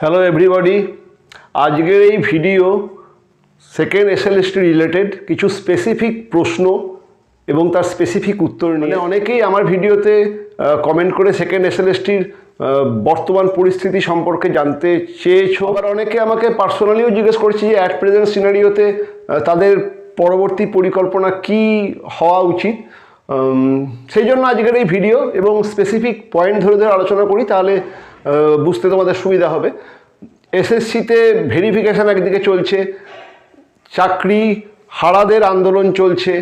Hello everybody আজকের এই video second SLST related কিছু স্পেসিফিক প্রশ্ন এবং তার স্পেসিফিক উত্তর নিয়ে। অনেকেই আমার ভিডিওতে কমেন্ট করে সেকেন্ড এসএলএসটির বর্তমান পরিস্থিতি সম্পর্কে জানতে চেয়েছো। আবার অনেকে আমাকে পার্সোনালিও জিজ্ঞেস করেছে যে অ্যাট প্রেজেন্ট সিনারিওতে তাদের পরবর্তী পরিকল্পনা কি হওয়া উচিত। সেই জন্য আজকের এই ভিডিও এবং স্পেসিফিক পয়েন্ট ধরে ধরে আলোচনা করি। তাহলে বুঝতে তোমাদের সুবিধা হবে। এসএসসিতে ভেরিফিকেশান একদিকে চলছে, চাকরি হারাদের আন্দোলন চলছে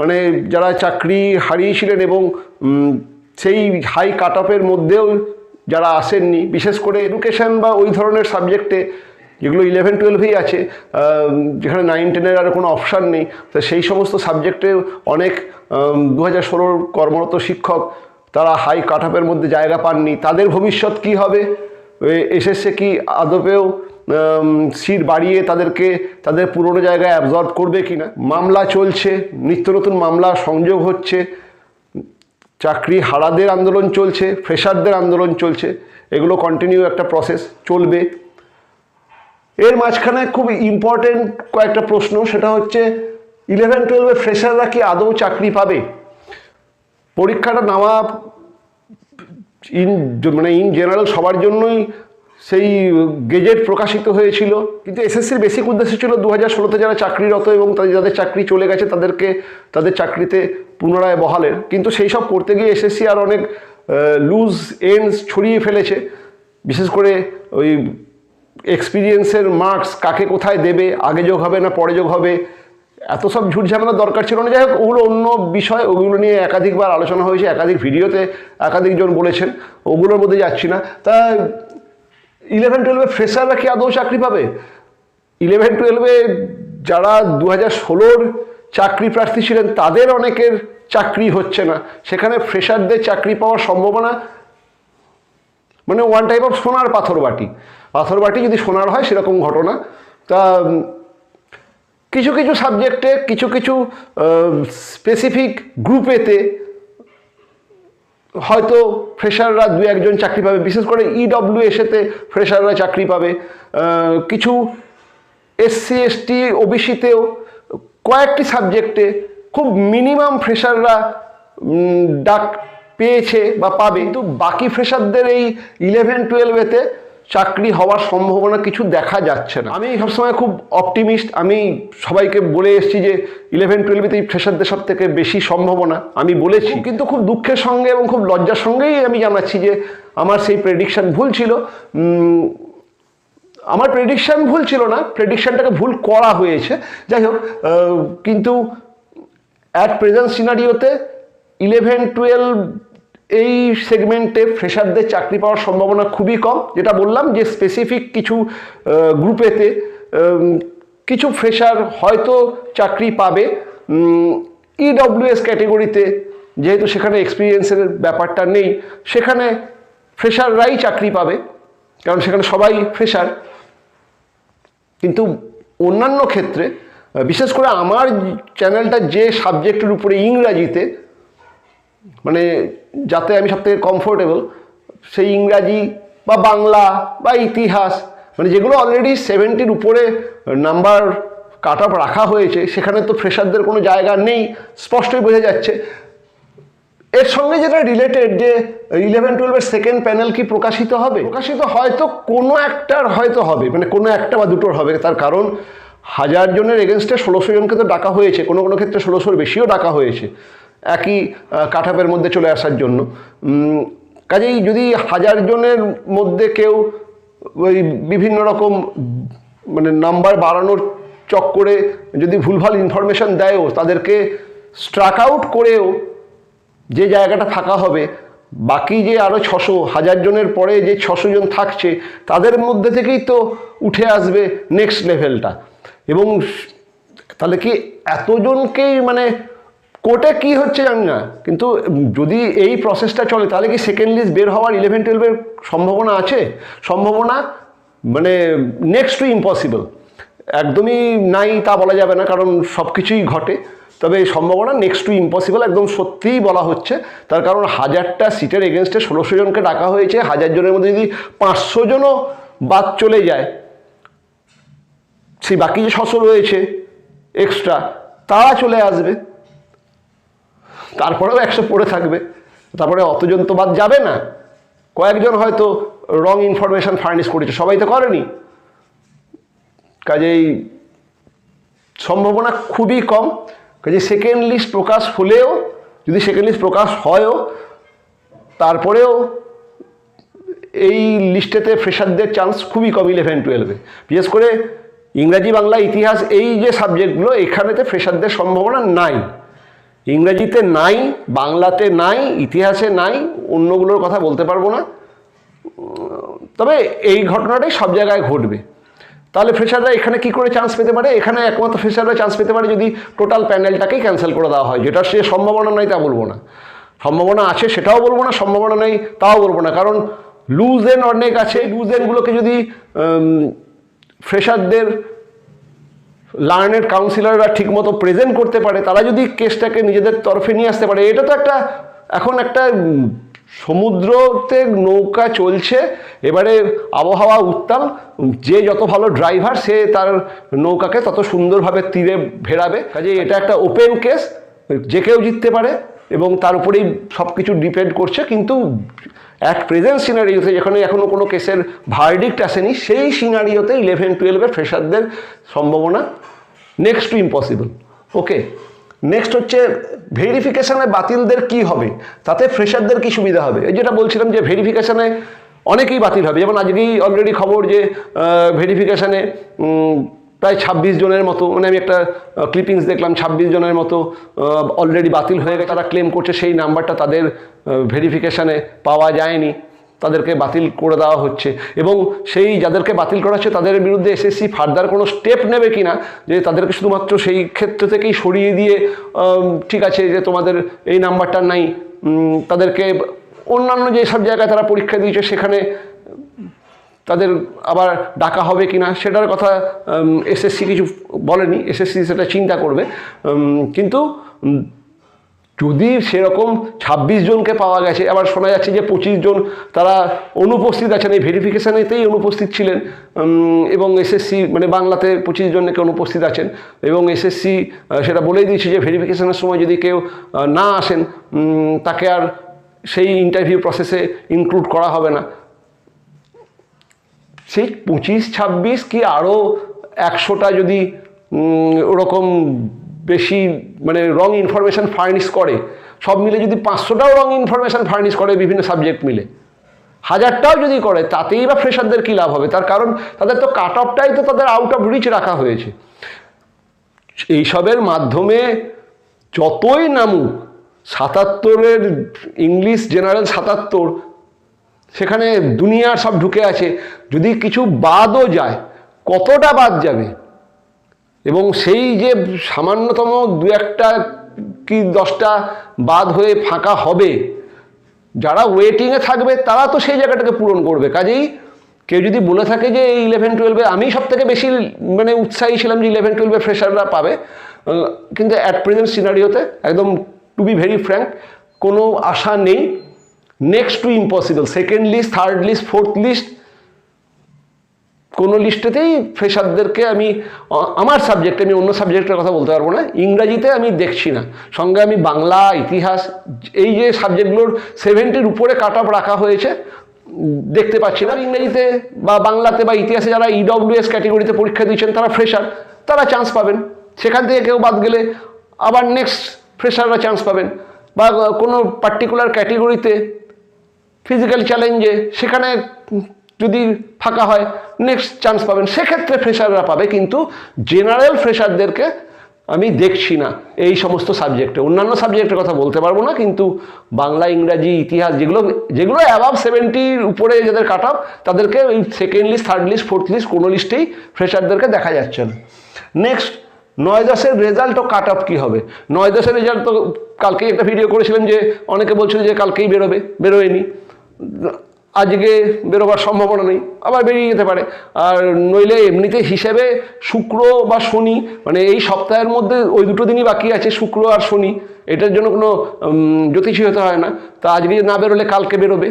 মানে যারা চাকরি হারিয়েছিলেন এবং সেই হাই কাট অফের মধ্যেও যারা আসেননি, বিশেষ করে এডুকেশন বা ওই ধরনের সাবজেক্টে যেগুলো ইলেভেন টুয়েলভেই আছে যেখানে নাইন টেনের আর কোনো অপশান নেই, তো সেই সমস্ত সাবজেক্টে অনেক দু হাজার ষোলোর কর্মরত শিক্ষক তারা হাই কাট মধ্যে জায়গা পাননি। তাদের ভবিষ্যৎ কি হবে? এসএসসি কি আদপেও সিট বাড়িয়ে তাদেরকে, তাদের পুরনো জায়গায় অ্যাবজর্ব করবে কি না মামলা চলছে, নিত্য নতুন মামলা সংযোগ হচ্ছে, চাকরি হারাদের আন্দোলন চলছে, ফ্রেশারদের আন্দোলন চলছে, এগুলো কন্টিনিউ একটা প্রসেস চলবে। এর মাঝখানে খুব ইম্পর্টেন্ট কয়েকটা প্রশ্ন, সেটা হচ্ছে ইলেভেন টুয়েলভে ফ্রেশাররা কি আদৌ চাকরি পাবে? পরীক্ষাটা নেওয়া ইন মানে ইন জেনারেল সবার জন্যই সেই গেজেট প্রকাশিত হয়েছিল। কিন্তু এসএসসির বেসিক উদ্দেশ্য ছিল দু হাজার ষোলোতে যারা চাকরিরত এবং তাদের, যাদের চাকরি চলে গেছে তাদেরকে, তাদের চাকরিতে পুনরায় বহালের। কিন্তু সেই সব করতে গিয়ে এসএসসি আর অনেক লুজ এন্ডস ছড়িয়ে ফেলেছে। বিশেষ করে ওই এক্সপিরিয়েন্সের মার্কস কাকে কোথায় দেবে, আগে যোগ হবে না পরে যোগ হবে এত সব ঝুট ঝামেলার দরকার ছিল না। যাই হোক, ওগুলো অন্য বিষয়, ওগুলো নিয়ে একাধিকবার আলোচনা হয়েছে, একাধিক ভিডিওতে একাধিকজন বলেছেন, ওগুলোর মধ্যে যাচ্ছি না। তা ইলেভেন টুয়েলভে ফ্রেশাররা কি আদৌ চাকরি পাবে? ইলেভেন টুয়েলভে যারা দু হাজার ষোলোর চাকরি প্রার্থী ছিলেন, তাদের অনেকের চাকরি হচ্ছে না। সেখানে ফ্রেশারদের চাকরি পাওয়ার সম্ভাবনা মানে ওয়ান টাইপ অফ সোনার পাথর বাটি পাথর বাটি যদি সোনার হয়, সেরকম ঘটনা। তা কিছু কিছু সাবজেক্টে কিছু কিছু স্পেসিফিক গ্রুপেতে হয়তো ফ্রেশাররা দু একজন চাকরি পাবে। বিশেষ করে ইডব্লিউ এসেতে ফ্রেশাররা চাকরি পাবে। কিছু এসসি এসটি ওবিসিতেও কয়েকটি সাবজেক্টে খুব মিনিমাম ফ্রেশাররা ডাক পেয়েছে বা পাবে। কিন্তু বাকি ফ্রেশারদের এই ইলেভেন টুয়েলভেতে চাকরি হওয়ার সম্ভাবনা কিছু দেখা যাচ্ছে না। আমি সবসময় খুব অপটিমিস্ট আমি সবাইকে বলে এসেছি যে ইলেভেন টুয়েলভেতে এই ফ্রেশারদের সব থেকে বেশি সম্ভাবনা আমি বলেছি। কিন্তু খুব দুঃখের সঙ্গে এবং খুব লজ্জার সঙ্গেই আমি জানাচ্ছি যে আমার সেই প্রেডিকশান ভুল ছিল। আমার প্রেডিকশান ভুল ছিল না প্রেডিকশনটাকে ভুল করা হয়েছে। যাই হোক কিন্তু অ্যাট প্রেজেন্ট সিনারিওতে ইলেভেন টুয়েলভ এই সেগমেন্টে ফ্রেশারদের চাকরি পাওয়ার সম্ভাবনা খুবই কম। যেটা বললাম যে স্পেসিফিক কিছু গ্রুপেতে কিছু ফ্রেশার হয়তো চাকরি পাবে। E ইডব্লিউএস ক্যাটেগরিতে যেহেতু সেখানে এক্সপিরিয়েন্সের ব্যাপারটা নেই, সেখানে ফ্রেশাররাই চাকরি পাবে, কারণ সেখানে সবাই ফ্রেশার কিন্তু অন্যান্য ক্ষেত্রে বিশেষ করে আমার চ্যানেলটা যে সাবজেক্টের উপরে ইংরাজিতে মানে যাতে আমি সবথেকে কমফোর্টেবল সেই ইংরাজি বা বাংলা বা ইতিহাস মানে যেগুলো অলরেডি সেভেন্টির উপরে নাম্বার কাট অফ রাখা হয়েছে, সেখানে তো ফ্রেশারদের কোনো জায়গা নেই, স্পষ্টই বোঝা যাচ্ছে। এর সঙ্গে যেটা রিলেটেড যে ইলেভেন টুয়েলভের সেকেন্ড প্যানেল কি প্রকাশিত হবে? প্রকাশিত হয়তো কোনো একটার হয়তো হবে মানে কোনো একটা বা দুটোর হবে, তার কারণ হাজার জনের এগেনস্টে ষোলোশো জনকে তো ডাকা হয়েছে, কোনো কোনো ক্ষেত্রে ষোলোশোর বেশিও ডাকা হয়েছে। একই কাঠাপের মধ্যে চলে আসার জন্য। কাজেই যদি হাজার জনের মধ্যে কেউ ওই বিভিন্ন রকম মানে নাম্বার বাড়ানোর চক্করে যদি ভুলভাল ইনফরমেশন দেয়ও, তাদেরকে স্ট্রাক আউট করেও যে জায়গাটা ফাঁকা হবে, বাকি যে আরও ছশো, হাজার জনের পরে যে ছশো জন থাকছে, তাদের মধ্যে থেকেই তো উঠে আসবে নেক্সট লেভেলটা এবং তাহলে কি এতজনকেই মানে কোর্টে কি হচ্ছে জানি না, কিন্তু যদি এই প্রসেসটা চলে, তাহলে কি সেকেন্ড লিস্ট বের হওয়ার ইলেভেন টুয়েলভের সম্ভাবনা আছে? সম্ভাবনা মানে নেক্সট টু ইম্পসিবল একদমই নাই তা বলা যাবে না, কারণ সব কিছুই ঘটে। তবে এই সম্ভাবনা নেক্সট টু ইম্পসিবল একদম সত্যিই বলা হচ্ছে। তার কারণ হাজারটা সিটের এগেনস্টে ষোলোশো জনকে ডাকা হয়েছে, হাজার জনের মধ্যে যদি পাঁচশো জনও বাদ চলে যায়, সেই বাকি যে ছশো রয়েছে এক্সট্রা তারা চলে আসবে। তারপরেও একশো পড়ে থাকবে। তারপরে অতজন তো বাদ যাবে না। কয়েকজন হয়তো রং ইনফরমেশন ফার্নিশ করেছে, সবাই তো করেনি। কাজেই সম্ভাবনা খুবই কম। কাজে সেকেন্ড লিস্ট প্রকাশ হলেও, যদি সেকেন্ড লিস্ট প্রকাশ হয়ও, তারপরেও এই লিস্টেতে ফ্রেশারদের চান্স খুবই কম ইলেভেন টুয়েলভে বিশেষ করে ইংরাজি, বাংলা, ইতিহাস, এই যে সাবজেক্টগুলো এখানেতে ফ্রেশারদের সম্ভাবনা নাই। ইংরাজিতে নাই, বাংলাতে নাই, ইতিহাসে নাই, অন্যগুলোর কথা বলতে পারব না। তবে এই ঘটনাটাই সব জায়গায় ঘটবে। তাহলে ফ্রেশাররা এখানে কি করে চান্স পেতে পারে? এখানে একমাত্র ফ্রেশাররা চান্স পেতে পারে যদি টোটাল প্যানেলটাকেই ক্যান্সেল করে দেওয়া হয়, যেটা সে সম্ভাবনা নাই তা বলব না। সম্ভাবনা আছে, সেটাও বলব না, সম্ভাবনা নেই, তাও বলব না। কারণ লুজ এন অনেক আছে লুজ এনগুলোকে যদি ফ্রেশারদের লার্নের কাউন্সিলররা ঠিকমতো প্রেজেন্ট করতে পারে, তারা যদি কেসটাকে নিজেদের তরফে নিয়ে আসতে পারে, এটা তো একটা, এখন একটা সমুদ্রতে নৌকা চলছে, এবারে আবহাওয়া উত্তাল, যে যত ভালো ড্রাইভার সে তার নৌকাকে তত সুন্দরভাবে তীরে ভেড়াবে। কাজে এটা একটা ওপেন কেস যে কেউ জিততে পারে এবং তার উপরেই সব কিছু ডিপেন্ড করছে, কিন্তু এক প্রেজেন্ট সিনারিওতে যেখানে এখনও কোনো কেসের ভার্ডিক্ট আসেনি, সেই সিনারিওতে ইলেভেন টুয়েলভের ফ্রেশারদের সম্ভাবনা next to impossible okay next হচ্ছে ভেরিফিকেশানে বাতিলদের কি হবে? তাতে ফ্রেশারদের কি সুবিধা হবে? এই যেটা বলছিলাম যে ভেরিফিকেশানে অনেকেই বাতিল হবে। যেমন আজকেই অলরেডি খবর যে ভেরিফিকেশানে প্রায় ছাব্বিশ জনের মতো মানে আমি একটা ক্লিপিংস দেখলাম, ছাব্বিশ জনের মতো অলরেডি বাতিল হয়ে গেছে। তারা ক্লেম করছে সেই নাম্বারটা তাদের ভেরিফিকেশানে পাওয়া যায়নি। তাদেরকে বাতিল করে দেওয়া হচ্ছে। এবং সেই যাদেরকে বাতিল করা হচ্ছে, তাদের বিরুদ্ধে এসএসসি ফার্দার কোনো স্টেপ নেবে কি না, যে তাদেরকে শুধুমাত্র সেই ক্ষেত্র থেকেই সরিয়ে দিয়ে ঠিক আছে যে তোমাদের এই নাম্বারটা নাই তাদেরকে অন্যান্য যেসব জায়গায় তারা পরীক্ষা দিয়েছে, সেখানে তাদের আবার ডাকা হবে কি না সেটার কথা এসএসসি কিছু বলেনি। এসএসসি সেটা চিন্তা করবে। কিন্তু যদি সেরকম ছাব্বিশ জনকে পাওয়া গেছে, আবার শোনা যাচ্ছে যে পঁচিশ জন তারা অনুপস্থিত আছেন, এই ভেরিফিকেশানেতেই অনুপস্থিত ছিলেন এবং এসএসসি মানে বাংলাতে পঁচিশ জনকে অনুপস্থিত আছেন, এবং এসএসসি সেটা বলেই দিয়েছে যে ভেরিফিকেশানের সময় যদি কেউ না আসেন তাকে আর সেই ইন্টারভিউ প্রসেসে ইনক্লুড করা হবে না। সেই পঁচিশ, ছাব্বিশ কি আরও একশোটা যদি ওরকম বেশি মানে রং ইনফরমেশান ফার্নিশ করে, সব মিলে যদি পাঁচশোটাও রং ইনফরমেশান ফার্নিশ করে বিভিন্ন সাবজেক্ট মিলে। হাজারটাও যদি করে, তাতেই বা ফ্রেশারদের কী লাভ হবে? তার কারণ তাদের তো কাট অফটাই তো তাদের আউট অফ রিচ রাখা হয়েছে। এইসবের মাধ্যমে যতই নামুক, সাতাত্তরের ইংলিশ জেনারেল সাতাত্তর সেখানে দুনিয়ার সব ঢুকে আছে। যদি কিছু বাদও যায়, কতটা বাদ যাবে? এবং সেই যে সামান্যতম দু একটা কি দশটা বাদ হয়ে ফাঁকা হবে, যারা ওয়েটিংয়ে থাকবে, তারা তো সেই জায়গাটাকে পূরণ করবে। কাজেই কেউ যদি বলে থাকে যে, এই ইলেভেন টুয়েলভে আমি সব থেকে বেশি মানে উৎসাহী ছিলাম যে ইলেভেন টুয়েলভে ফ্রেশাররা পাবে। কিন্তু অ্যাট প্রেজেন্ট সিনারিওতে একদম টু বি ভেরি ফ্র্যাঙ্ক কোনো আশা নেই next to impossible second list third list fourth list কোনো লিস্টেতেই ফ্রেশারদেরকে আমি আমার সাবজেক্টে আমি অন্য সাবজেক্টের কথা বলতে পারব না। ইংরাজিতে আমি দেখছি না। সঙ্গে আমি বাংলা, ইতিহাস, এই যে সাবজেক্টগুলোর সেভেন্টির উপরে কাট অফ রাখা হয়েছে, দেখতে পাচ্ছি না। ইংরেজিতে বা বাংলাতে বা ইতিহাসে যারা ইডব্লিউএস ক্যাটেগরিতে পরীক্ষা দিচ্ছেন তারা ফ্রেশার তারা চান্স পাবেন। সেখান থেকে কেউ বাদ গেলে আবার নেক্সট ফ্রেশাররা চান্স পাবেন। বা কোনো পার্টিকুলার ক্যাটেগরিতে ফিজিক্যাল চ্যালেঞ্জে সেখানে যদি ফাঁকা হয় নেক্সট চান্স পাবেন। সেক্ষেত্রে ফ্রেশাররা পাবে, কিন্তু জেনারেল ফ্রেশারদেরকে আমি দেখছি না এই সমস্ত সাবজেক্টে অন্যান্য সাবজেক্টের কথা বলতে পারব না, কিন্তু বাংলা, ইংরাজি, ইতিহাস যেগুলো যেগুলো অ্যাবাভ সেভেন্টির উপরে যাদের কাট অফ তাদেরকে ওই second list third list fourth list কোনো লিস্টেই ফ্রেশারদেরকে দেখা যাচ্ছে না। নেক্সট নয় দশের রেজাল্ট ও কাট অফ কী হবে? নয় দশের রেজাল্ট তো কালকেই একটা ভিডিও করেছিলেন যে, অনেকে বলছিল যে কালকেই বেরোবে, বেরোয়নি। আজকে বেরোবার সম্ভাবনা নেই, আবার বেরিয়ে যেতে পারে। আর নইলে এমনিতে হিসেবে শুক্র বা শনি মানে এই সপ্তাহের মধ্যে ওই দুটো দিনই বাকি আছে, শুক্র আর শনি, এটার জন্য কোনো জ্যোতিষী হতে হয় না। তা আজকে না বেরোলে কালকে বেরোবে,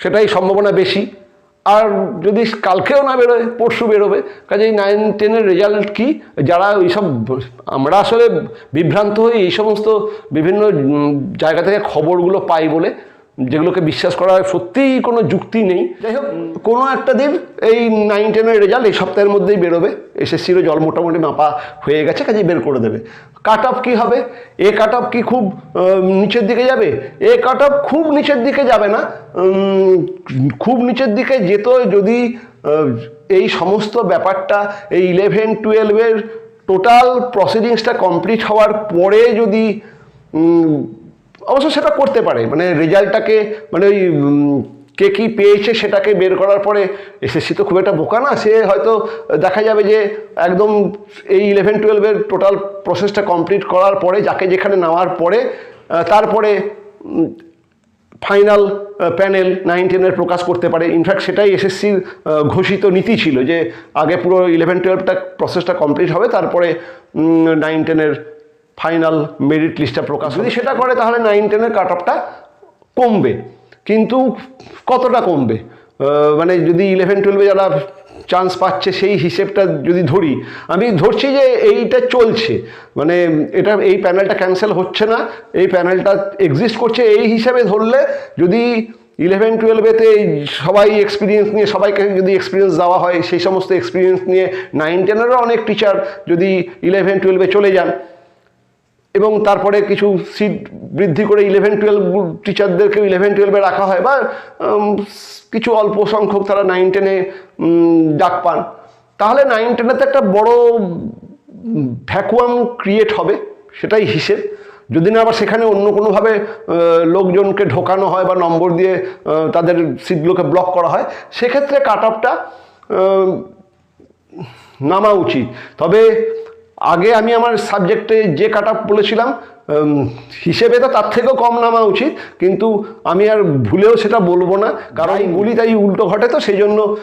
সেটাই সম্ভাবনা বেশি। আর যদি কালকেও না বেরোয়, পরশু বেরোবে। কাজেই নাইন টেনের রেজাল্ট কি? যারা এইসব, আমরা আসলে বিভ্রান্ত হই এই সমস্ত বিভিন্ন জায়গা থেকে খবরগুলো পাই বলে যেগুলোকে বিশ্বাস করার সত্যিই কোনো যুক্তি নেই। যাই হোক কোনো একটা দিন এই নাইন টেনের রেজাল্ট এই সপ্তাহের মধ্যেই বেরোবে। এসএসসিরও জল মোটামুটি মাপা হয়ে গেছে কাজে বের করে দেবে। কাট অফ কী হবে? এ কাট অফ কি খুব নিচের দিকে যাবে? এ কাট অফ খুব নিচের দিকে যাবে না। খুব নিচের দিকে যেত যদি এই সমস্ত ব্যাপারটা এই ইলেভেন টুয়েলভের টোটাল প্রসিডিংসটা কমপ্লিট হওয়ার পরে যদি অবশ্য সেটা করতে পারে। মানে রেজাল্টটাকে মানে ওই কে কী পেয়েছে সেটাকে বের করার পরে এসএসসি তো খুব একটা বোকা না, সে হয়তো দেখা যাবে যে একদম এই ইলেভেন টুয়েলভের টোটাল প্রসেসটা কমপ্লিট করার পরে, যাকে যেখানে নেওয়ার পরে তারপরে ফাইনাল প্যানেল নাইন টেনের প্রকাশ করতে পারে। ইনফ্যাক্ট সেটাই এসএসসির ঘোষিত নীতি ছিল যে আগে পুরো ইলেভেন টুয়েলভটা প্রসেসটা কমপ্লিট হবে, তারপরে নাইন টেনের ফাইনাল মেরিট লিস্টটা প্রকাশ যদি সেটা করে তাহলে নাইন টেনের কাট অফটা কমবে। কিন্তু কতটা কমবে? মানে যদি ইলেভেন টুয়েলভে যারা চান্স পাচ্ছে সেই হিসেবটা যদি ধরি আমি ধরছি যে এইটা চলছে। মানে এটা এই প্যানেলটা ক্যান্সেল হচ্ছে না এই প্যানেলটা এক্সিস্ট করছে এই হিসাবে ধরলে যদি ইলেভেন টুয়েলভেতে সবাই এক্সপিরিয়েন্স নিয়ে সবাইকে যদি এক্সপিরিয়েন্স দেওয়া হয় সেই সমস্ত এক্সপিরিয়েন্স নিয়ে নাইন টেনেরও অনেক টিচার যদি ইলেভেন টুয়েলভে চলে যান এবং তারপরে কিছু সিট বৃদ্ধি করে ইলেভেন টুয়েলভ টিচারদেরকে ইলেভেন টুয়েলভে রাখা হয় বা কিছু অল্প সংখ্যক তারা নাইন টেনে ডাক পান। তাহলে নাইন টেনেতে একটা বড় ভ্যাকুয়াম ক্রিয়েট হবে, সেটাই হিসেব। যদি না আবার সেখানে অন্য কোনোভাবে লোকজনকে ঢোকানো হয় বা নম্বর দিয়ে তাদের সিটগুলোকে ব্লক করা হয়, সেক্ষেত্রে কাট অফটা নামা উচিত। তবে আগে আমি আমার সাবজেক্টে যে কাট আপ বলেছিলাম হিসেবে তো তার থেকেও কম নামা উচিত কিন্তু আমি আর ভুলেও সেটা বলব না কারণ গুলি তাই উল্টো ঘটে তো সেই জন্য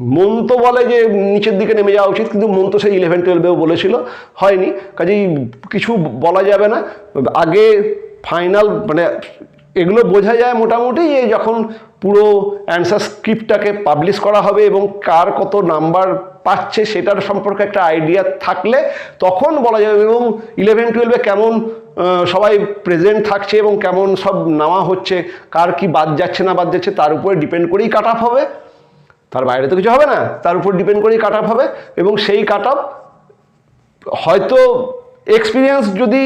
মন তো বলে যে নিচের দিকে নেমে যাওয়া উচিত কিন্তু মন তো সেই ইলেভেন টুয়েলভেও বলেছিল হয়নি কাজেই কিছু বলা যাবে না। আগে ফাইনাল মানে এগুলো বোঝা যায় মোটামুটি যে যখন পুরো অ্যান্সার স্ক্রিপ্টটাকে পাবলিশ করা হবে এবং কার কত নাম্বার পাচ্ছে সেটার সম্পর্কে একটা আইডিয়া থাকলে তখন বলা যাবে এবং ইলেভেন টুয়েলভে কেমন সবাই প্রেজেন্ট থাকছে এবং কেমন সব নেওয়া হচ্ছে, কার কি বাদ যাচ্ছে না বাদ যাচ্ছে তার উপরে ডিপেন্ড করেই কাট অফ হবে। তার বাইরে তো কিছু হবে না, তার উপর ডিপেন্ড করেই কাট অফ হবে এবং সেই কাট অফ হয়তো এক্সপিরিয়েন্স যদি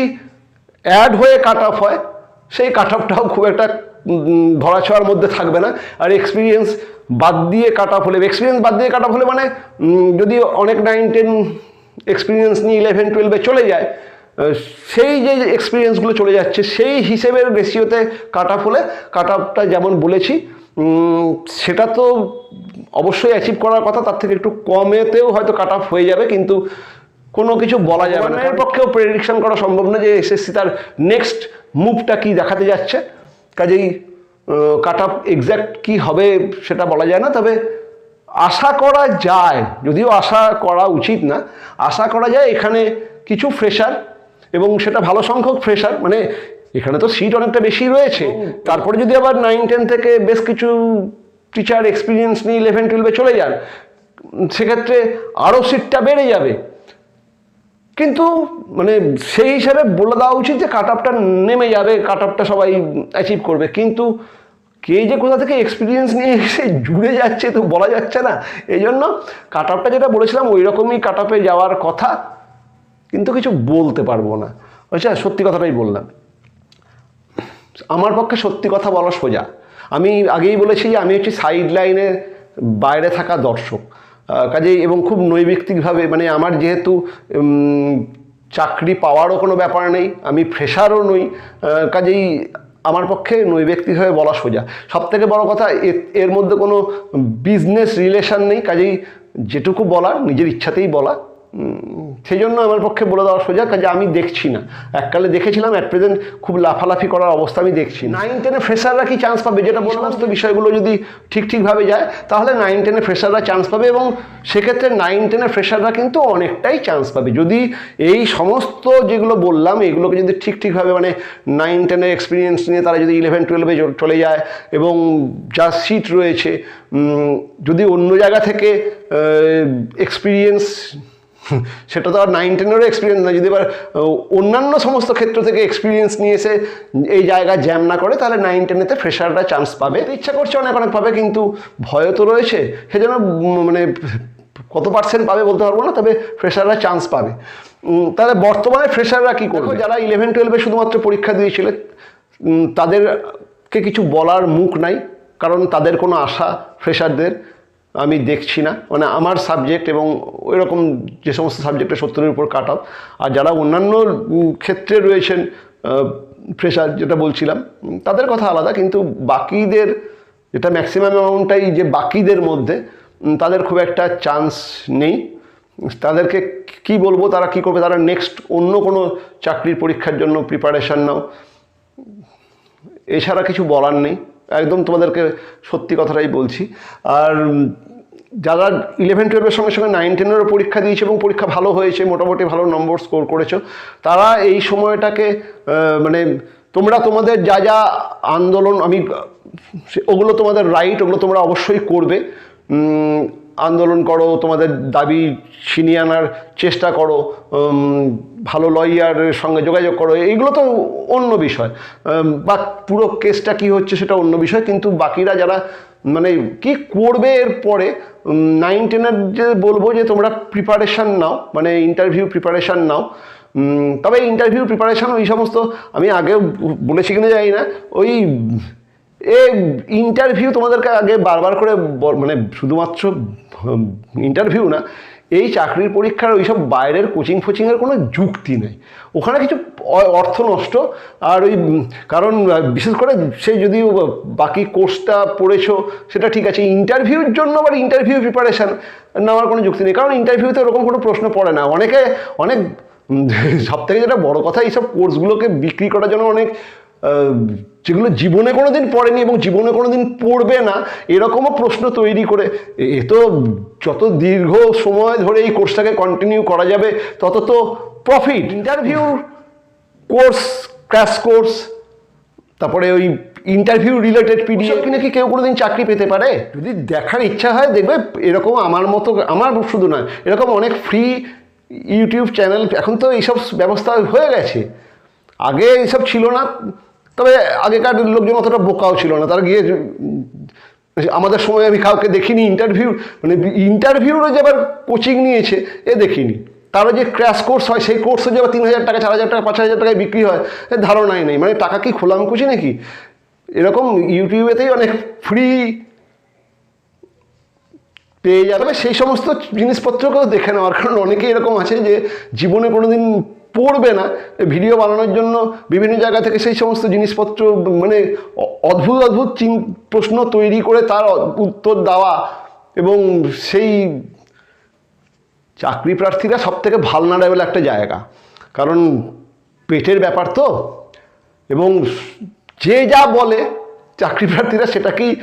অ্যাড হয়ে কাট অফ হয়, সেই কাট অফটাও খুব একটা ধরাছোঁয়ার মধ্যে থাকবে না। আর এক্সপিরিয়েন্স বাদ দিয়ে কাট অফ হলে এক্সপিরিয়েন্স বাদ দিয়ে কাট অফ হলে মানে যদি অনেক নাইন টেন এক্সপিরিয়েন্স নিয়ে ইলেভেন টুয়েলভে চলে যায় সেই যে এক্সপিরিয়েন্সগুলো চলে যাচ্ছে সেই হিসেবের রেশিওতে কাট অফ হলে কাট অফটা যেমন বলেছি সেটা তো অবশ্যই অ্যাচিভ করার কথা তার থেকে একটু কমেতেও হয়তো কাট অফ হয়ে যাবে কিন্তু কোনো কিছু বলা যাবে না। এর পক্ষেও প্রেডিকশন করা সম্ভব না যে এসএসসি তার নেক্সট মুভটা কি দেখাতে যাচ্ছে। কাজেই কাট অফ এক্স্যাক্ট কী হবে সেটা বলা যায় না তবে আশা করা যায় যদিও আশা করা উচিত না আশা করা যায় এখানে কিছু ফ্রেশার এবং সেটা ভালো সংখ্যক ফ্রেশার মানে এখানে তো সিট অনেকটা বেশি রয়েছে। তারপরে যদি আবার নাইন টেন থেকে বেশ কিছু টিচার এক্সপিরিয়েন্স নিয়ে ইলেভেন টুয়েলভে চলে যান সেক্ষেত্রে আরও সিটটা বেড়ে যাবে। কিন্তু মানে সেই হিসাবে বলে দেওয়া উচিত যে কাট আপটা নেমে যাবে কাট আপটা সবাই অ্যাচিভ করবে। কিন্তু কে যে কোথা থেকে এক্সপিরিয়েন্স নিয়ে এসে জুড়ে যাচ্ছে তো বলা যাচ্ছে না। এই জন্য কাট আপটা যেটা বলেছিলাম ওই রকমই কাট আপে যাওয়ার কথা, কিন্তু কিছু বলতে পারব না। আচ্ছা সত্যি কথাটাই বললাম। আমার পক্ষে সত্যি কথা বলা সোজা। আমি আগেই বলেছি যে আমি হচ্ছি সাইড লাইনে বাইরে থাকা দর্শক। কাজেই এবং খুব নৈমিত্তিকভাবে মানে আমার যেহেতু চাকরি পাওয়ারও কোনো ব্যাপার নেই, আমি ফ্রেশারও নই কাজেই আমার পক্ষে নৈব্যক্তিকভাবে বলা সোজা। সব থেকে বড় কথা এর মধ্যে কোনো বিজনেস রিলেশন নেই, কাজেই যেটুকু বলার, নিজের ইচ্ছাতেই বলা। সেই জন্য আমার পক্ষে বলে দেওয়া সোজা কাজে আমি দেখছি না। এককালে দেখেছিলাম অ্যাট প্রেজেন্ট খুব লাফালাফি করার অবস্থা আমি দেখছি নাইন টেনে ফ্রেশাররা কি চান্স পাবে? যেটা বললাম সমস্ত বিষয়গুলো যদি ঠিক ঠিকভাবে যায় তাহলে নাইন টেনে ফ্রেশাররা চান্স পাবে এবং সেক্ষেত্রে নাইন টেনে ফ্রেশাররা কিন্তু অনেকটাই চান্স পাবে। যদি এই সমস্ত যেগুলো বললাম এগুলোকে যদি ঠিক ঠিকভাবে মানে নাইন টেনের এক্সপিরিয়েন্স নিয়ে তারা যদি ইলেভেন টুয়েলভে চলে যায় এবং যা সিট রয়েছে যদি অন্য জায়গা থেকে এক্সপিরিয়েন্স সেটা তো আর নাইন টেনেরও এক্সপিরিয়েন্স না যদি এবার অন্যান্য সমস্ত ক্ষেত্র থেকে এক্সপিরিয়েন্স নিয়ে এসে এই জায়গায় জ্যাম না করে তাহলে নাইন টেনেতে ফ্রেশাররা চান্স পাবে। ইচ্ছা করছে অনেক অনেক পাবে কিন্তু ভয়ও তো রয়েছে। সেজন্য মানে কত পার্সেন্ট পাবে বলতে পারব না তবে ফ্রেশাররা চান্স পাবে। তাহলে বর্তমানে ফ্রেশাররা কী করবে? যারা ইলেভেন টুয়েলভে শুধুমাত্র পরীক্ষা দিয়েছিল তাদেরকে কিছু বলার মুখ নাই কারণ তাদের কোনো আশা ফ্রেশারদের আমি দেখছি না। মানে আমার সাবজেক্ট এবং ওই রকম যে সমস্ত সাবজেক্টে সত্তরের উপর কাট অফ আর যারা অন্যান্য ক্ষেত্রে রয়েছেন ফ্রেশার যেটা বলছিলাম তাদের কথা আলাদা। কিন্তু বাকিদের, যেটা ম্যাক্সিমাম অ্যামাউন্টটাই যে বাকিদের মধ্যে তাদের খুব একটা চান্স নেই। তাদেরকে কি বলব, তারা কি করবে, তারা নেক্সট অন্য কোনো চাকরির পরীক্ষার জন্য প্রিপারেশান নাও। এছাড়া কিছু বলার নেই। একদম তোমাদেরকে সত্যি কথাটাই বলছি। আর যারা ইলেভেন টুয়েলভের সঙ্গে সঙ্গে নাইন টেনেরও পরীক্ষা দিয়েছে এবং পরীক্ষা ভালো হয়েছে, মোটামুটি ভালো নম্বর স্কোর করেছ, তারা এই সময়টাকে মানে তোমরা তোমাদের যা যা আন্দোলন, আমি ওগুলো তোমাদের রাইট ওগুলো তোমরা অবশ্যই করবে। আন্দোলন করো, তোমাদের দাবি ছিনিয়ে আনার চেষ্টা করো ভালো লয়ারের সঙ্গে যোগাযোগ করো, এইগুলো তো অন্য বিষয়। বা পুরো কেসটা কি হচ্ছে সেটা অন্য বিষয়, কিন্তু বাকিরা যারা মানে কি করবে এর পরে নাইন টেনের যে বলব যে তোমরা প্রিপারেশান নাও মানে ইন্টারভিউ প্রিপারেশান নাও। তবে ইন্টারভিউ প্রিপারেশান ওই সমস্ত, আমি আগেও বলেছি কিনা জানি না, ওই এ ইন্টারভিউ তোমাদেরকে আগে বারবার করে মানে শুধুমাত্র ইন্টারভিউ না, এই চাকরির পরীক্ষার ওইসব বাইরের কোচিং ফোচিংয়ের কোনো যুক্তি নেই। ওখানে কিছু অর্থ নষ্ট, আর ওই কারণ বিশেষ করে সে যদি বাকি কোর্সটা পড়েছো, সেটা ঠিক আছে ইন্টারভিউর জন্য আবার ইন্টারভিউ প্রিপারেশান নেওয়ার কোনো যুক্তি নেই, কারণ ইন্টারভিউতে ওরকম কোনো প্রশ্ন পড়ে না। অনেকে, অনেক সব থেকে যেটা বড় কথা, এইসব কোর্সগুলোকে বিক্রি করার জন্য অনেক যেগুলো জীবনে কোনো দিন পড়েনি এবং জীবনে কোনো দিন পড়বে না এরকমও প্রশ্ন তৈরি করে। এ- তো যত দীর্ঘ সময় ধরে এই কোর্সটাকে কন্টিনিউ করা যাবে তত তো profit interview course crash course তারপরে ওই ইন্টারভিউ রিলেটেড পিডিএফ কিনে কি কেউ কোনোদিন চাকরি পেতে পারে? যদি দেখার ইচ্ছা হয় দেখবে এরকম আমার মতো আমার শুধু নয় এরকম অনেক ফ্রি ইউটিউব চ্যানেল এখন তো এইসব ব্যবস্থা হয়ে গেছে। আগে এইসব ছিল না তবে আগেকার লোকজন অতটা বোকাও ছিল না। তারা গিয়ে, আমাদের সময় আমি কাউকে দেখিনি ইন্টারভিউ মানে ইন্টারভিউরও যে আবার কোচিং নিয়েছে, এ দেখিনি। তারও যে ক্র্যাশ কোর্স হয়, সেই কোর্সে যে আবার তিন হাজার টাকা, চার হাজার টাকা, পাঁচ হাজার টাকায় বিক্রি হয় ধারণাই নেই। মানে টাকা কি খোলাম খোলামকুচি নাকি? এরকম ইউটিউবেতেই অনেক ফ্রি পেয়ে যাবে। সেই সমস্ত জিনিসপত্রকেও দেখে নেওয়ার কারণ অনেকে এরকম আছে যে, জীবনে কোনোদিন পড়বে না। ভিডিও বানানোর জন্য বিভিন্ন জায়গা থেকে সেই সমস্ত জিনিসপত্র মানে অদ্ভুত অদ্ভুত চিন- প্রশ্ন তৈরি করে তার উত্তর দেওয়া এবং সেই চাকরি প্রার্থীরা সব থেকে ভালনারেবল একটা জায়গা। কারণ পেটের ব্যাপার তো এবং যে যা বলে চাকরি প্রার্থীরা সেটাকেই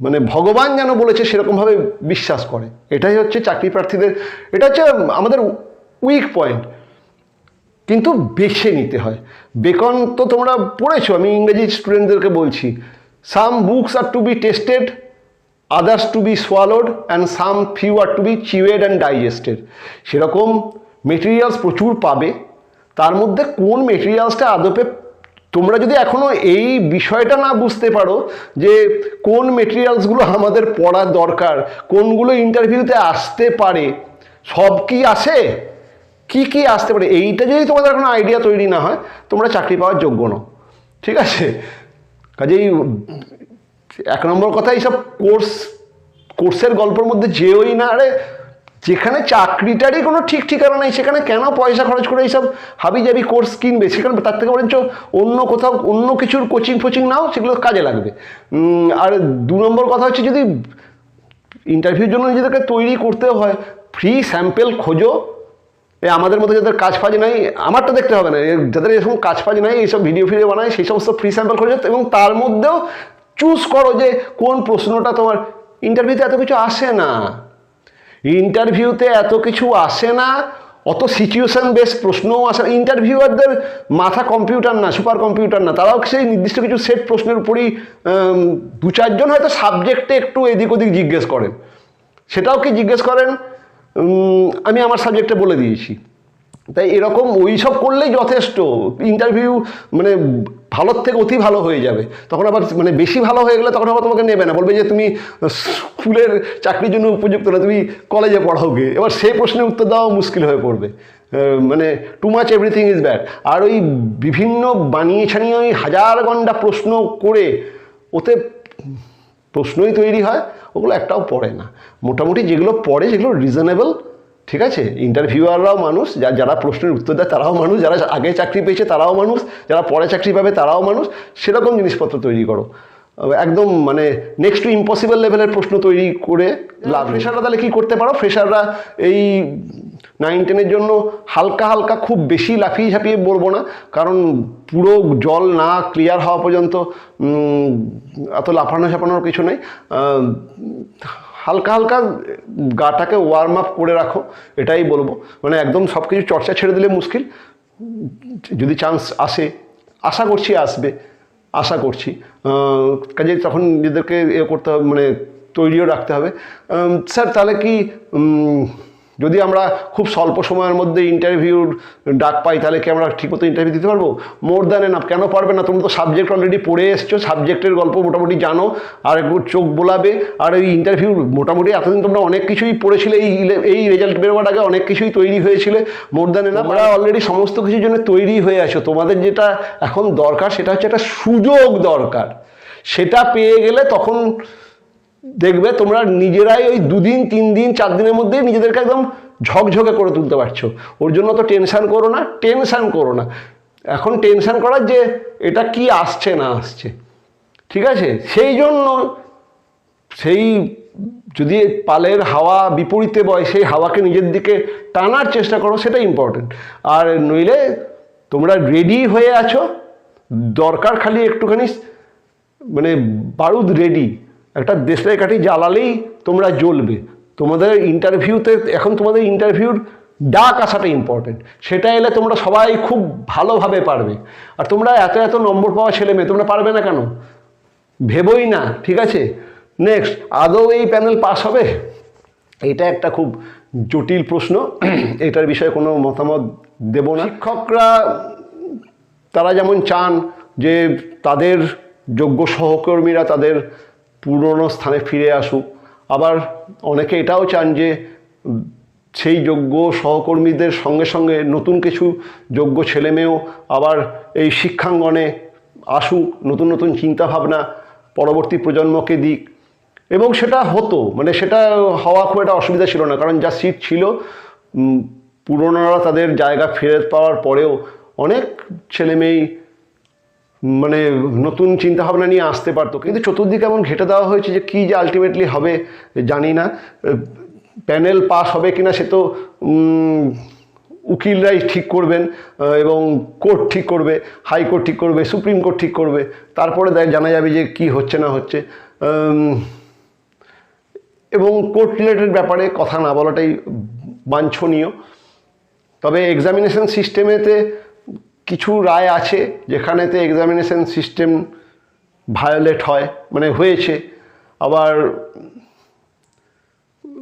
মানে ভগবান যেন বলেছে সেরকমভাবে বিশ্বাস করে। এটাই হচ্ছে চাকরি প্রার্থীদের, এটা হচ্ছে আমাদের উইক পয়েন্ট কিন্তু বেছে নিতে হয়। বেকন তো তোমরা পড়েছো, আমি ইংরেজি স্টুডেন্টদেরকে বলছি। Some books are to be tested others to be swallowed and some few are to be chewed and digested সেরকম মেটেরিয়ালস প্রচুর পাবে। তার মধ্যে কোন মেটেরিয়ালসটা আদপে তোমরা যদি এখনও এই বিষয়টা না বুঝতে পারো, যে কোন মেটেরিয়ালসগুলো আমাদের পড়া দরকার, কোনগুলো ইন্টারভিউতে আসতে পারে, সব কি আসে কি কি আসতে পারে? এইটা যদি তোমাদের কোনো আইডিয়া তৈরি না হয়, তোমরা চাকরি পাওয়ার যোগ্য নও। ঠিক আছে? কাজেই এক নম্বর কথা, এইসব কোর্স কোর্সের গল্পের মধ্যে যেওই না, আরে যেখানে চাকরিটারই কোনো ঠিক ঠিকানা নেই, সেখানে কেন পয়সা খরচ করে এইসব হাবি জাবি কোর্স কিনবে? সেখানে তার থেকে বরঞ্চ অন্য কোথাও, অন্য কিছুর কোচিং ফোচিং নাও, সেগুলো কাজে লাগবে। আর দু নম্বর কথা হচ্ছে যদি ইন্টারভিউর জন্য নিজেদেরকে তৈরি করতে হয় ফ্রি স্যাম্পেল খোঁজো। এই আমাদের মধ্যে যাদের কাজ ফাজ নাই, আমারটা দেখতে হবে না। যাদের এরকম কাজ ফাজ নাই, এইসব ভিডিও ফিডিও বানায়, সেই সমস্ত ফ্রি স্যাম্পল খোঁজো এবং তার মধ্যেও চুজ করো যে কোন প্রশ্নটা তোমার ইন্টারভিউতে এত কিছু আসে না। ইন্টারভিউতে এত কিছু আসে না, অত সিচুয়েশন বেস প্রশ্নও আসে না। ইন্টারভিউয়ারদের মাথা কম্পিউটার না সুপার কম্পিউটার না। তারাও সেই নির্দিষ্ট কিছু সেট প্রশ্নের উপরই দু চারজন হয়তো সাবজেক্টে একটু এদিক ওদিক জিজ্ঞেস করেন। সেটাও কি জিজ্ঞেস করেন? আমি আমার সাবজেক্টে বলে দিয়েছি। তাই এরকম ওই সব করলেই যথেষ্ট। ইন্টারভিউ মানে ভালোর থেকে অতি ভালো হয়ে যাবে। তখন আবার মানে বেশি ভালো হয়ে গেলে তখন আবার তোমাকে নেবে না। বলবে যে তুমি স্কুলের চাকরির জন্য উপযুক্ত না, তুমি কলেজে পড়াও গে। এবার সেই প্রশ্নের উত্তর দেওয়া মুশকিল হয়ে পড়বে। মানে too much everything is bad আর ওই বিভিন্ন বানিয়ে ছানিয়ে ওই হাজার ঘণ্টা প্রশ্ন করে ওতে প্রশ্নই তৈরি হয় ওগুলো একটাও পড়ে না। মোটামুটি যেগুলো পড়ে সেগুলো রিজনেবল ঠিক আছে? ইন্টারভিউয়াররাও মানুষ যা- যারা প্রশ্নের উত্তর দেয় তারাও মানুষ যারা আগে চাকরি পেয়েছে তারাও মানুষ যারা পরে চাকরি পাবে তারাও মানুষ সেরকম জিনিসপত্র তৈরি করো। একদম মানে নেক্সট টু ইম্পসিবল লেভেলের প্রশ্ন তৈরি করে লাভ ফ্রেশাররা তাহলে কী করতে পারো? ফ্রেশাররা এই নাইন টেনের জন্য হালকা হালকা খুব বেশি লাফিয়ে ঝাঁপিয়ে বলব না, কারণ পুরো জল না ক্লিয়ার হওয়া পর্যন্ত এত লাফানো ঝাপানোর কিছু নেই। হালকা হালকা গাটাকে ওয়ার্ম আপ করে রাখো, এটাই বলব। মানে একদম সব কিছু চর্চা ছেড়ে দিলে মুশকিল। যদি চান্স আসে, আশা করছি আসবে, আশা করছি। কাজে তখন নিজেদেরকে এ করতে হবে মানে তৈরিও রাখতে হবে। স্যার, তাহলে কি যদি আমরা খুব স্বল্প সময়ের মধ্যে ইন্টারভিউর ডাক পাই তাহলে কি আমরা ঠিকমতো ইন্টারভিউ দিতে পারব? মোর দ্যান এনাফ কেন পারবে না? তুমি তো সাবজেক্ট অলরেডি পড়ে এসছো সাবজেক্টের গল্প মোটামুটি জানো আর একটু চোখ বোলাবে আর এই ইন্টারভিউ মোটামুটি এতদিন তোমরা অনেক কিছুই পড়েছিলে এই এই রেজাল্ট বেরোবার আগে অনেক কিছুই তৈরি হয়েছিলে মোর দ্যান এনাফ আমরা অলরেডি সমস্ত কিছুর জন্য তৈরি হয়ে আছো। তোমাদের যেটা এখন দরকার সেটা হচ্ছে একটা সুযোগ দরকার। সেটা পেয়ে গেলে তখন দেখবে তোমরা নিজেরাই ওই দুদিন তিন দিন চার দিনের মধ্যেই নিজেদেরকে একদম ঝকঝকে করে তুলতে পারছ। ওর জন্য তো টেনশান করো না, টেনশান করো না। এখন টেনশান করার যে এটা কি আসছে, না আসছে, ঠিক আছে? সেই জন্য সেই যদি পালের হাওয়া বিপরীতে বয়, সেই হাওয়াকে নিজের দিকে টানার চেষ্টা করো, সেটা ইম্পর্টেন্ট আর নইলে তোমরা রেডি হয়ে আছো, দরকার খালি একটুখানি মানে বারুদ রেডি একটা দেশলাই কাঠি জ্বালালেই তোমরা জ্বলবে। তোমাদের ইন্টারভিউতে এখন তোমাদের ইন্টারভিউর ডাক আসাটা ইম্পর্টেন্ট সেটা এলে তোমরা সবাই খুব ভালোভাবে পারবে। আর তোমরা এত এত নম্বর পাওয়া ছেলে মেয়ে, তোমরা পারবে না কেন? ভেবোই না, ঠিক আছে? নেক্সট আদৌ এই প্যানেল পাস হবে? এটা একটা খুব জটিল প্রশ্ন। এটার বিষয়ে কোনো মতামত দেব না। শিক্ষকরা, তারা যেমন চান যে তাদের যোগ্য সহকর্মীরা তাদের পুরনো স্থানে ফিরে আসুক। আবার অনেকে এটাও চান যে সেই যোগ্য সহকর্মীদের সঙ্গে সঙ্গে নতুন কিছু যোগ্য ছেলেমেয়েও আবার এই শিক্ষাঙ্গনে আসুক, নতুন নতুন চিন্তাভাবনা পরবর্তী প্রজন্মকে দিক। এবং সেটা হতো মানে সেটা হওয়া খুব একটা অসুবিধা ছিল না, কারণ যা সিট ছিল পুরনোরা তাদের জায়গা ফেরত পাওয়ার পরেও অনেক ছেলেমেয়েই মানে নতুন চিন্তাভাবনা নিয়ে আসতে পারতো। কিন্তু চতুর্দিকে এমন ঘেটে দেওয়া হয়েছে যে কী যে আলটিমেটলি হবে, জানি না। প্যানেল পাস হবে কিনা সে তো উকিলরাই ঠিক করবেন এবং কোর্ট ঠিক করবে হাইকোর্ট ঠিক করবে, সুপ্রিম কোর্ট ঠিক করবে। তারপরে জানা যাবে যে কি হচ্ছে না হচ্ছে। এবং কোর্ট রিলেটেড ব্যাপারে কথা না বলাটাই বাঞ্ছনীয়। তবে এক্সামিনেশন সিস্টেমেতে কিছু রায় আছে যেখানেতে এক্সামিনেশন সিস্টেম ভায়োলেট হয় মানে হয়েছে। আবার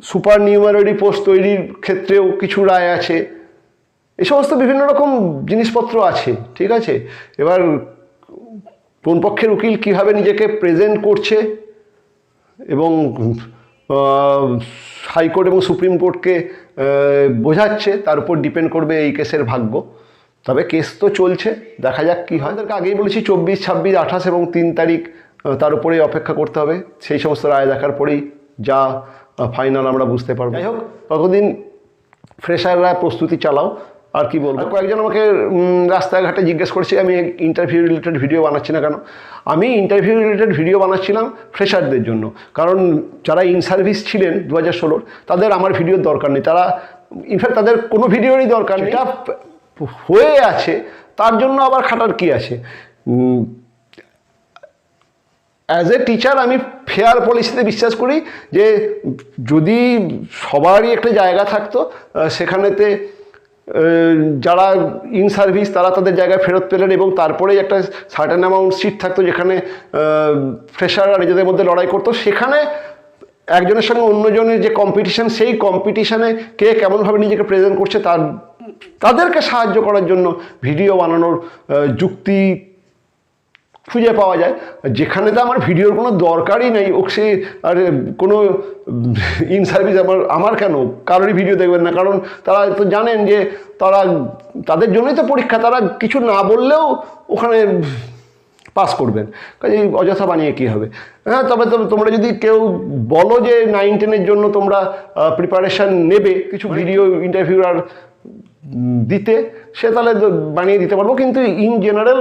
সুপার নিউমারি পোস্ট তৈরির ক্ষেত্রেও কিছু রায় আছে। এই সমস্ত বিভিন্ন রকম জিনিসপত্র আছে, ঠিক আছে? এবার কোন পক্ষের উকিল কীভাবে নিজেকে প্রেজেন্ট করছে এবং হাইকোর্ট এবং সুপ্রিম কোর্টকে বোঝাচ্ছে, তার উপর ডিপেন্ড করবে এই কেসের ভাগ্য। তবে কেস তো চলছে দেখা যাক কী হয়। তাদেরকে আগেই বলেছি চব্বিশ ছাব্বিশ আঠাশ এবং তিন তারিখ তার উপরেই অপেক্ষা করতে হবে। সেই সমস্ত রায় দেখার পরেই যা ফাইনাল আমরা বুঝতে পারব। যাই হোক। ততদিন ফ্রেশাররা প্রস্তুতি চালাও আর কি বলব। কয়েকজন আমাকে রাস্তাঘাটে জিজ্ঞেস করেছে আমি ইন্টারভিউ রিলেটেড ভিডিও বানাচ্ছি না কেন? আমি ইন্টারভিউ রিলেটেড ভিডিও বানাচ্ছিলাম ফ্রেশারদের জন্য। কারণ যারা ইন সার্ভিস ছিলেন দু হাজার ষোলোর তাদের আমার ভিডিওর দরকার নেই। তারা ইনফ্যাক্ট তাদের কোনো ভিডিওরই দরকার নেই। হয়ে আছে, তার জন্য আবার খাটার কি আছে? অ্যাজ এ টিচার আমি ফেয়ার পলিসিতে বিশ্বাস করি যে যদি সবারই একটা জায়গা থাকতো সেখানেতে যারা ইন সার্ভিস তারা তাদের জায়গায় ফেরত পেলেন এবং তারপরেই একটা সার্টেন অ্যামাউন্ট সিট থাকতো যেখানে ফ্রেশাররা নিজেদের মধ্যে লড়াই করতো। সেখানে একজনের সঙ্গে অন্যজনের যে কম্পিটিশান সেই কম্পিটিশানে কে কেমনভাবে নিজেকে প্রেজেন্ট করছে তার তাদেরকে সাহায্য করার জন্য ভিডিও বানানোর যুক্তি খুঁজে পাওয়া যায়। যেখানে তো আমার ভিডিওর কোনো দরকারই নেই ও সে আর কোনো ইন সার্ভিস আমার আমার কেন? কারোরই ভিডিও দেখবেন না। কারণ তারা তো জানেন যে তারা তাদের জন্যই তো পরীক্ষা তারা কিছু না বললেও ওখানে পাস করবেন। কাজে অযথা বানিয়ে কী হবে? হ্যাঁ তবে তো তোমরা যদি কেউ বলো যে নাইন টেনের জন্য তোমরা প্রিপারেশান নেবে কিছু ভিডিও ইন্টারভিউ আর দিতে, সে তাহলে বানিয়ে দিতে পারব। কিন্তু ইন জেনারেল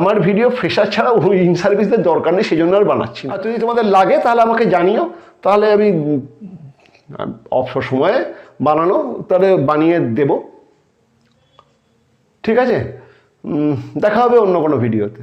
আমার ভিডিও ফ্রেশার ছাড়া ওই ইন সার্ভিসদের দরকার নেই সেই জন্য আর বানাচ্ছি আর যদি তোমাদের লাগে, তাহলে আমাকে জানিও। তাহলে আমি অবসর সময়ে বানানো, তাহলে বানিয়ে দেব। ঠিক আছে? দেখা হবে অন্য কোনো ভিডিওতে